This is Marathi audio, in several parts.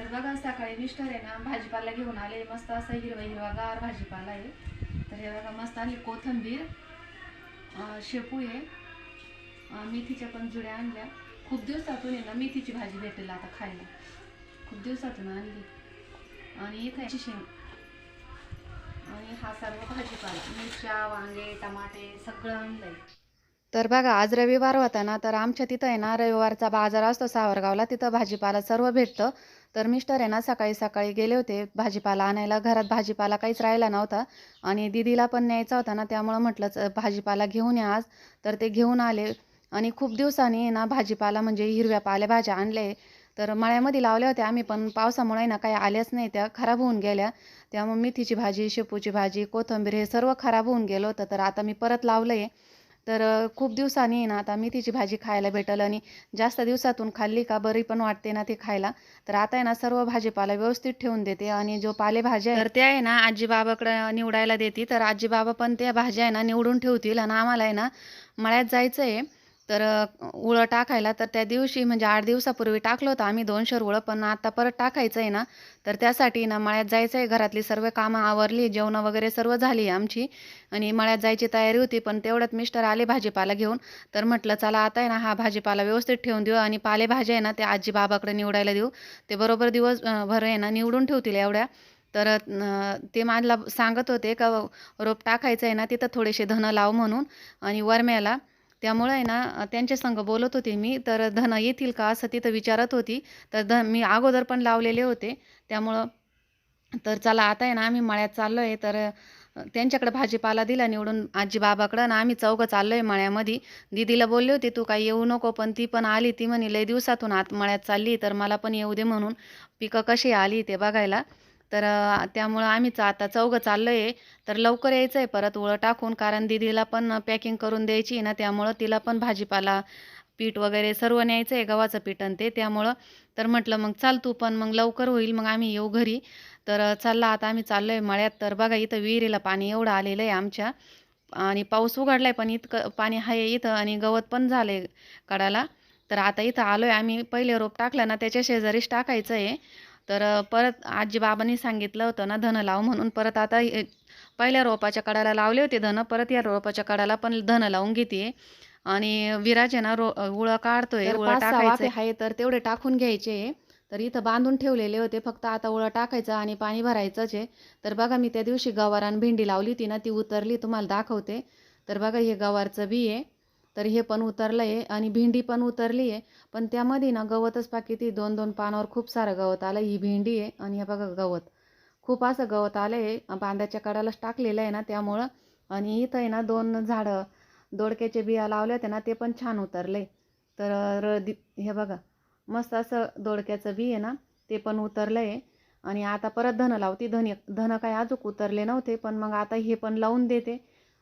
तर बघा सकाळी मिस्टर आहे ना भाजीपाला घेऊन आले. मस्त असं हिरवा हिरवा गार भाजीपाला आहे. तर हे बघा मस्त आणली. कोथंबीर शेपू आहे. मेथीच्या पण जुड्या आणल्या. खूप दिवसातून आहे ना मेथीची भाजी भेटेल आता खायला. खूप दिवसातून आणली. आणि इथे याची शेंग आणि हा सर्व भाजीपाला. मिरच्या वांगे टमाटे सगळं आणलंय. तर बघा आज रविवार होता ना तर आमच्या तिथं आहे ना रविवारचा बाजार असतो सावरगावला. तिथं भाजीपाला सर्व भेटतं. तर मिस्टर आहे ना सकाळी सकाळी गेले होते भाजीपाला आणायला. घरात भाजीपाला काहीच राहिला नव्हता आणि दिदीला पण न्यायचा होता ना त्यामुळं म्हटलंच भाजीपाला घेऊन या आज. तर ते घेऊन आले आणि खूप दिवसांनी ना भाजीपाला म्हणजे हिरव्या पालेभाज्या आणले. तर मळ्यामध्ये लावल्या होत्या आम्ही पण पावसामुळे ना काही आल्याच नाही त्या खराब होऊन गेल्या. त्यामुळे मेथीची भाजी शेपूची भाजी कोथिंबीर हे सर्व खराब होऊन गेलं होतं. तर आता मी परत लावलं आहे तर खूप दिवसांनी आहे ना आता मेथीची भाजी खायला भेटल आणि जास्त दिवसातून खाल्ली का बरी पण वाटते ना ते खायला. तर आता आहे ना सर्व भाजीपाला व्यवस्थित ठेवून देते आणि जो पालेभाज्या आहे, तर त्या आहे ना आजीबाबाकडे निवडायला देते. तर आजीबाबा पण त्या भाज्या आहे ना निवडून ठेवतील आणि आम्हाला आहे ना मळ्यात जायचं आहे तर उळं टाकायला तर त्या दिवशी म्हणजे आठ दिवसापूर्वी टाकलं होतं आम्ही दोनशे उळं पण आता परत टाकायचं आहे ना. तर त्यासाठी ना मळ्यात जायचं आहे घरातली सर्व कामं आवरली जेवणं वगैरे सर्व झाली आमची. आणि मळ्यात जायची तयारी होती पण तेवढ्यात मिस्टर आले भाजीपाला घेऊन. तर म्हटलं चला आता आहे ना हा भाजीपाला व्यवस्थित ठेवून देऊ आणि पालेभाज्या आहे ना ते आजी बाबाकडे निवडायला देऊ. ते बरोबर दिवस भर आहे ना निवडून ठेवतील एवढ्या. तर ते मला सांगत होते का रोप टाकायचं आहे ना तिथं थोडेसे धनं लाव म्हणून आणि वरम्याला. त्यामुळे आहे ना त्यांच्या संघ बोलत होते मी. तर धनं येतील का असं तिथं विचारत होती. तर धन मी अगोदर पण लावलेले होते. त्यामुळं तर चला आता आहे ना आम्ही मळ्यात चाललो आहे. तर त्यांच्याकडे भाजीपाला दिला निवडून आजी बाबाकडं आणि आम्ही चौघं चाललो आहे मळ्यामध्ये. दीदीला बोलले होते तू काही येऊ नको पण ती पण आली. ती म्हणे लय दिवसातून आत मळ्यात चालली तर मला पण येऊ दे म्हणून. पिकं कशी आली ते बघायला. तर त्यामुळं आम्ही आता चौघं चाललं आहे तर लवकर यायचं आहे परत उळं टाकून कारण दीदीला पण पॅकिंग करून द्यायची ना त्यामुळं तिला पण भाजीपाला पीठ वगैरे सर्व न्यायचं आहे गव्हाचं पीठ आणि ते त्यामुळं. तर म्हटलं मग चाल तू पण मग लवकर होईल मग आम्ही येऊ घरी. तर चालला आता आम्ही चाललो आहे मळ्यात. तर बघा इथं विहिरीला पाणी एवढं आलेलं आहे आमच्या. आणि पाऊस उघडला आहे पण इतकं पाणी आहे इथं आणि गवत पण झालं आहे कडाला. तर आता इथं आलो आहे आम्ही. पहिले रोप टाकलं ना त्याच्या शेजारीच टाकायचं आहे तर परत आजी बाबांनी सांगितलं होतं ना धनं लाव म्हणून. परत आता पहिल्या रोपाच्या कडाला लावले होते धनं परत या रोपाच्या कडाला पण धनं लावून घेते आणि विराज आहे ना रो उळं काढतोय उळं टाकायचं आहे तर तेवढे टाकून घ्यायचे. तर इथं बांधून ठेवलेले होते फक्त आता उळं टाकायचं आणि पाणी भरायचंच आहे. तर बघा मी त्या दिवशी गवारान भेंडी लावली होती ना ती उतरली तुम्हाला दाखवते. तर बघा हे गवारचं बी आहे. तर हे पण उतरलं आहे आणि भेंडी पण उतरली आहे. पण त्यामध्ये ना गवतच पाकी ती दोन दोन पानावर खूप सारं गवत आलं. ही भेंडी आहे आणि हे बघा गवत. खूप असं गवत आलं आहे. बांधाच्या कडालाच टाकलेलं आहे ना त्यामुळं. आणि इथं आहे ना दोन झाडं दोडक्याचे बिया लावले होते ना ते पण छान उतरले. तर र दि हे बघा मस्त असं दोडक्याचं बी आहे ना ते पण उतरलं आहे. आणि आता परत धनं लावते. धन धनं काय अजून उतरले नव्हते पण मग आता हे पण लावून देते.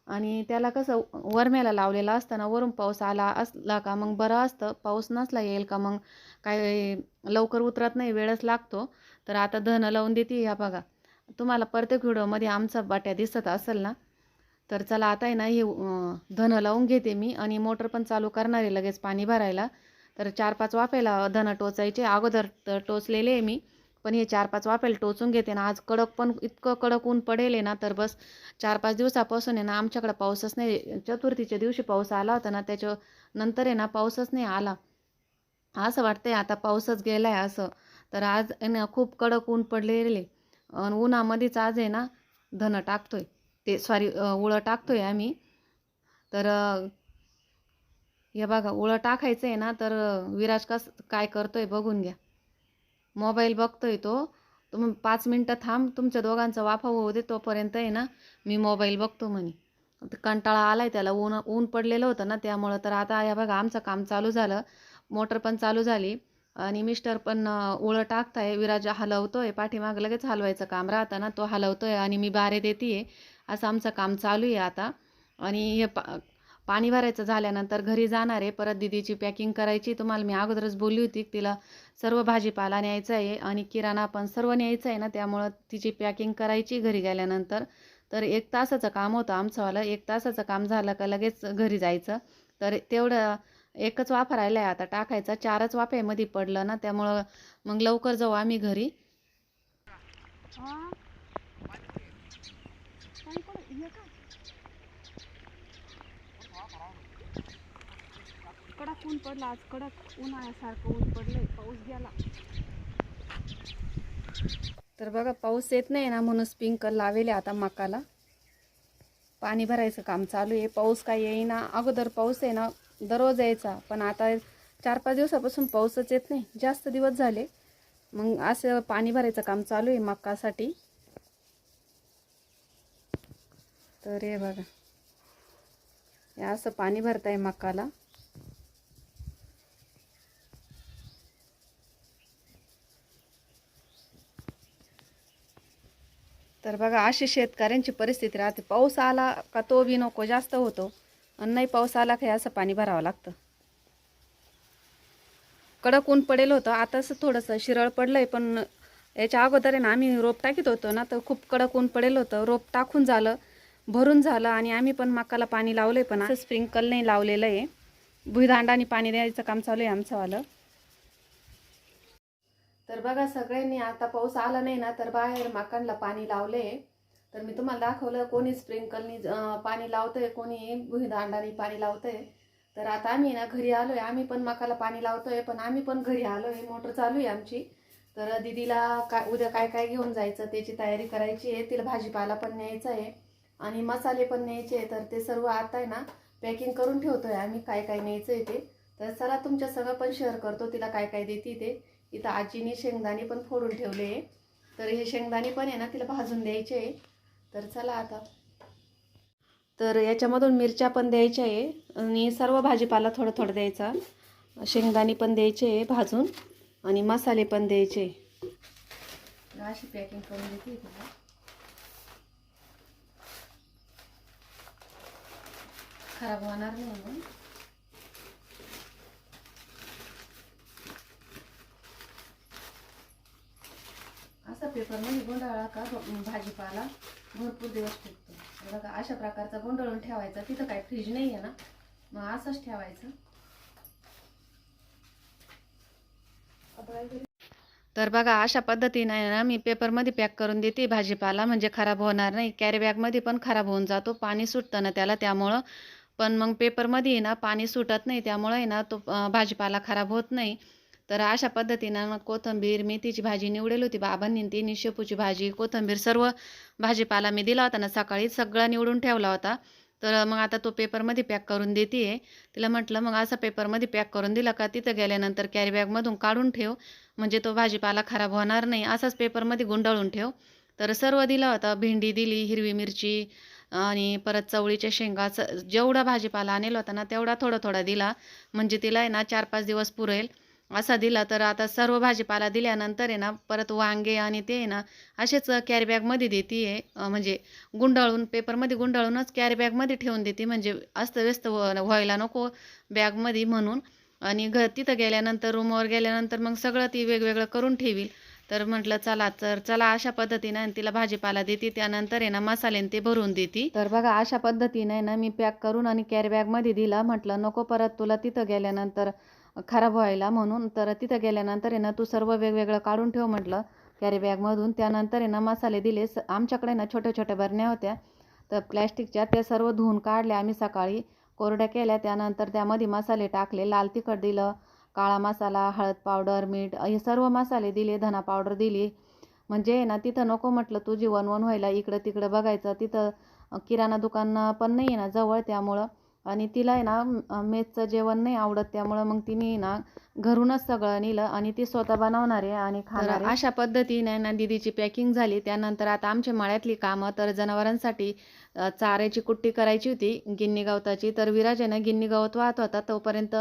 आणि त्याला कसं वरम्याला लावलेलं असतं ना वरून पाऊस आला असला का मग बरं असतं पाऊस नसला येईल का मग काय लवकर उतरत नाही वेळच लागतो. तर आता धनं लावून देते ह्या बघा. तुम्हाला प्रत्येक व्हिडिओमध्ये आमचा बाट्या दिसत असेल ना तर चला आता आहे ना हे धनं लावून घेते मी आणि मोटर पण चालू करणार आहे लगेच पाणी भरायला. तर चार पाच वाफेला धनं टोचायचे अगोदर तर टोचलेले आहे मी. पण हे चार पाच वाफेला टोचून घेते ना आज कडक पण इतकं कडक ऊन पडेल ना तर बस चार पाच दिवसापासून आहे ना आमच्याकडे पाऊसच नाही. चतुर्थीच्या दिवशी पाऊस आला होता ना त्याच्या नंतर आहे ना पाऊसच नाही आला. असं वाटतंय आता पाऊसच गेलाय असं. तर आज आहे ना खूप कडक ऊन पडलेले आणि उन्हामध्येच आज आहे ना धनं टाकतोय. ते सॉरी उळं टाकतोय आम्ही. तर हे बघा उळं टाकायचं आहे ना तर विराज कस काय करतोय बघून घ्या. मोबाईल बघतोय तो. तुम्ही पाच मिनटं थांब तुमच्या दोघांचा वाफा होऊ दे तोपर्यंत आहे ना मी मोबाईल बघतो म्हणे. ते कंटाळा आलाय त्याला ऊन ऊन पडलेलं होतं ना त्यामुळं तर आता या बघा आमचं काम चालू झालं मोटर पण चालू झाली आणि मिस्टर पण उळं टाकताय विराज हलवतोय पाठीमागं लगेच हलवायचं काम राहतं ना तो हलवतोय आणि मी बारे देते असं आमचं काम चालू आहे आता. आणि हे पा पाणी भरायचं झाल्यानंतर घरी जाणार आहे. परत दिदीची पॅकिंग करायची. तुम्हाला मी अगोदरच बोलली होती तिला सर्व भाजीपाला न्यायचा आहे आणि किराणा पण सर्व न्यायचं आहे ना. त्यामुळं तिची पॅकिंग करायची घरी गेल्यानंतर. तर एक तासाचं काम होतं आमचंवालं एक तासाचं काम झालं का लगेच घरी जायचं. तर तेवढं एकच वाफ राहिला आहे आता. टाकायचा. चारच वाफे मध्ये पडलं ना. त्यामुळं मग लवकर जाऊ आम्ही घरी. कडक ऊन पडलं आज कडक उन्हाळ्यासारखं ऊन पडलंय पाऊस गेला. तर बघा पाऊस येत नाही ना म्हणून स्प्रिंकल लावेले आता मकाला. पाणी भरायचं काम चालू आहे. पाऊस काय येईना. अगोदर पाऊस आहे ना दररोज यायचा. पण आता चार पाच दिवसापासून पाऊसच येत नाही. जास्त दिवस झाले. मग असं पाणी भरायचं काम चालू आहे मकासाठी. तर हे बघा. असं पाणी भरताय मकाला. तर बघा अशी शेतकऱ्यांची परिस्थिती राहते. पाऊस आला का तो बी नको जास्त होतो. आणि नाही पाऊस आला का असं पाणी भरावं लागतं. कडक ऊन पडेल होतं. आता असं थोडंसं शिरळ पडलंय पण याच्या अगोदर आहे ना आम्ही रोप टाकीत होतो ना तर खूप कडक ऊन पडेल होतं. रोप टाकून झालं भरून झालं आणि आम्ही पण मकाला पाणी लावलंय पण असं स्प्रिंकल नाही लावलेलं आहे. भुईदांडाने पाणी द्यायचं काम चालू आहे आमचंवालं तर बघा सगळ्यांनी आता पाऊस आला नाही ना तर बाहेर मकांना पाणी लावले. तर मी तुम्हाला दाखवलं कोणी स्प्रिंकलनी पाणी लावतंय कोणी भुईदांडाने पाणी त्यातर आता आम्ही ना घरी आलो आहे आम्ही पण मकाला पाणी लावतोय पण आम्ही पण घरी आलो आहे मोटर चालू आहे आमची. तर दीदीला काय उद्या काय काय घेऊन जायचं त्याची तयारी करायची आहे. तिला भाजीपाला पण न्यायचा आहे आणि मसाले पण न्यायचे आहे. तर ते सर्व आता आहे ना पॅकिंग करून ठेवतोय आम्ही. काय काय न्यायचं आहे ते. तर चला तुमच्या सगळं पण शेअर करतो. तिला काय काय देते ते. इथं आजीने शेंगदाणे पण फोडून ठेवले. तर हे शेंगदाणे पण आहे ना तिला भाजून द्यायचे आहे. तर चला आता. तर याच्यामधून मिरच्या पण द्यायच्या आहे. आणि सर्व भाजीपाला थोडं थोडं द्यायचा. शेंगदाणे पण द्यायचे आहे भाजून. आणि मसाले पण द्यायचे अशी पॅकिंग करून देते तिला खराब होणार नाही मग असा पेपरमध्ये गुंडाळा का? भाजीपाला भरपूर दिवस टिकतो बघा अशा प्रकारचा गोंधळून ठेवायचा. तिथं काय फ्रीज नाही आहे ना. मग असंच ठेवायचं. तर बघा अशा पद्धतीने आहे ना मी पेपरमध्ये पॅक करून देते. भाजीपाला म्हणजे खराब होणार नाही. कॅरीबॅगमध्ये पण खराब होऊन जातो. पाणी सुटतं ना त्याला त्यामुळं. पण मग पेपरमध्ये आहे ना पाणी सुटत नाही. त्यामुळं आहे ना तो भाजीपाला खराब होत नाही. तर अशा पद्धतीनं मग कोथिंबीर मेथीची भाजी निवडेल होती बाबांनी ती तिने शेपूची भाजी कोथिंबीर सर्व भाजीपाला मी दिला होता ना सकाळी सगळा निवडून ठेवला होता. तर मग आता तो पेपरमध्ये पॅक करून देते आहे तिला म्हटलं मग असा पेपरमध्ये पॅक करून दिला का? तिथं गेल्यानंतर कॅरीबॅगमधून काढून ठेव. म्हणजे तो भाजीपाला खराब होणार नाही. असाच पेपरमध्ये गुंडाळून ठेव. तर सर्व दिला होता. भेंडी दिली हिरवी मिरची आणि परत चवळीच्या शेंगा जेवढा भाजीपाला आणेल होता ना तेवढा थोडा थोडा दिला. म्हणजे तिला आहे ना चार पाच दिवस पुरेल. असा दिला तर आता सर्व भाजीपाला दिल्यानंतर आहे ना परत वांगे आणि ते आहे ना असेच कॅरीबॅगमध्ये देते आहे म्हणजे गुंडाळून पेपरमध्ये गुंडाळूनच कॅरीबॅगमध्ये ठेवून देते म्हणजे अस्तव्यस्त व्ह- व्हायला नको बॅगमध्ये म्हणून. आणि घ तिथं गेल्यानंतर रूमवर गेल्यानंतर मग सगळं ती वेगवेगळं करून ठेवील. तर म्हटलं चला तर चला अशा पद्धतीनं आणि तिला भाजीपाला देते त्यानंतर आहे ना मसाले ते भरून देते. तर बघा अशा पद्धतीने आहे ना मी पॅक करून आणि कॅरीबॅगमध्ये दिलं दिला. म्हटलं नको परत तुला तिथं गेल्यानंतर खराब व्हायला म्हणून. तर तिथं गेल्यानंतर आहे ना तू सर्व वेगवेगळं काढून ठेव म्हटलं. कॅरी बॅगमधून त्यानंतर आहे ना मसाले दिले. स आमच्याकडे ना छोट्या छोट्या बरण्या होत्या. तर प्लॅस्टिकच्या त्या सर्व धुवून काढल्या आम्ही सकाळी. कोरड्या केल्या. त्यानंतर त्यामध्ये मसाले टाकले. लाल तिखट दिलं. काळा मसाला हळद पावडर मीठ हे सर्व मसाले दिले. धना पावडर दिली. म्हणजे आहे ना तिथं नको म्हटलं तुझी वनवन व्हायला इकडं तिकडं बघायचं. तिथं किराणा दुकान पण नाही आहे ना जवळ त्यामुळं. आणि तिला आहे ना मेसचं जेवण नाही आवडत त्यामुळं मग तिने ना घरूनच सगळं नेलं आणि ती स्वतः बनवणार आहे आणि खाणार. अशा पद्धतीने ना दीदीची पॅकिंग झाली. त्यानंतर आता आमच्या मळ्यातली कामं तर जनावरांसाठी चाऱ्याची कुट्टी करायची होती गिन्नी गवताची. तर विराज आहे ना गिन्नी गवत वाहत होता. तोपर्यंत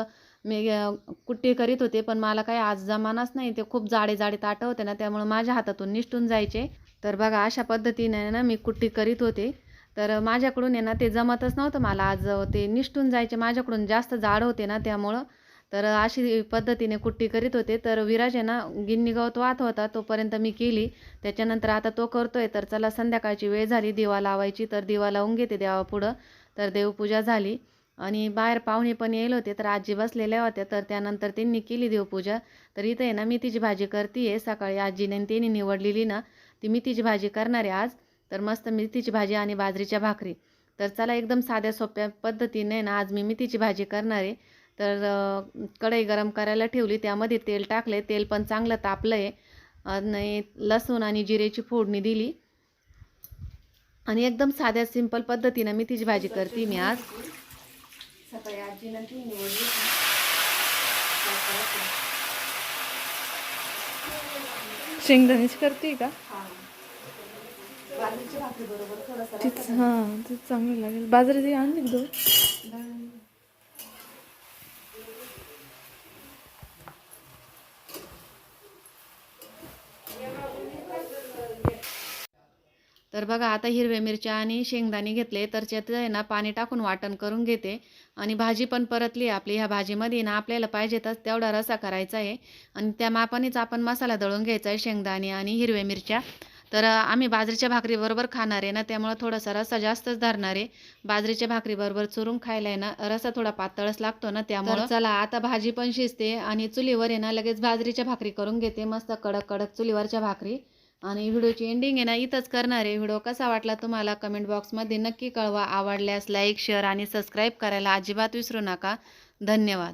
मी कुट्टी करीत होते पण मला काही आज जमानाच नाही. ते खूप जाडे जाडे ताटं होते ना त्यामुळे माझ्या हातातून निष्ठून जायचे. तर बघा अशा पद्धतीने ना मी कुट्टी करीत होते. तर माझ्याकडून आहे ना ते जमतच नव्हतं मला. आज ते निष्ठून जायचे. माझ्याकडून जास्त जाड होते ना त्यामुळं. तर अशी पद्धतीने कुट्टी करीत होते. तर विराज आहे ना गिन्नी गवत वाहत होता तोपर्यंत मी केली. त्याच्यानंतर आता तो करतोय. तर चला संध्याकाळची वेळ झाली. दिवा लावायची. तर दिवा लावून घेते देवापुढं. तर देवपूजा झाली. आणि बाहेर पाहुणे पण येईल होते. तर आजी बसलेल्या होत्या. तर त्यानंतर त्यांनी केली देवपूजा. तर इथं आहे ना मेथीची भाजी करते आहे सकाळी आजीने आणि त्यांनी निवडलेली ना ती मेथीची भाजी करणार आहे आज. तर मस्त मेथीची भाजी आणि बाजरीच्या भाकरी. तर चला एकदम साध्या सोप्या पद्धतीने ना आज मी मेथीची भाजी करणार आहे. तर कढई गरम करायला ठेवली. त्यामध्ये तेल टाकले तेल पण चांगलं तापलं आहे आणि लसूण आणि जिरेची फोडणी दिली. आणि एकदम साध्या सिंपल पद्धतीनं मेथीची भाजी करते मी आज. सकाळी आजी नंतर निवडली शेंगदाण्याची करते का बाजरीच्या भाकरी बरोबर थोडंसं तीच हां ते चांगलं लागेल. आणली का दोन तर बघा आता हिरव्या मिरच्या आणि शेंगदाणे घेतले तर त्यात आहे ना पाणी टाकून वाटण करून घेते. आणि भाजी पण परतली आपली. ह्या भाजीमध्ये ना आपल्याला पाहिजे तर तेवढा रसा करायचा आहे. आणि त्या मापानेच आपण मसाला दळून घ्यायचा आहे शेंगदाणे आणि हिरव्या मिरच्या. तर आम्ही बाजरीच्या भाकरीबरोबर खाणार आहे ना त्यामुळं थोडासा रसा जास्तच धरणार आहे. बाजरीच्या भाकरीबरोबर चुरून खायला आहे ना रसा थोडा पातळच लागतो ना त्यामुळं. चला आता भाजी पण शिजते आणि चुलीवर आहे ना लगेच बाजरीच्या भाकरी करून घेते मस्त कडक कडक चुलीवरच्या भाकरी. आणि व्हिडिओची एंडिंग आहे ना इथंच करणार आहे. व्हिडिओ कसा वाटला तुम्हाला कमेंट बॉक्समध्ये नक्की कळवा. आवडल्यास लाईक शेअर आणि सबस्क्राईब करायला अजिबात विसरू नका. धन्यवाद.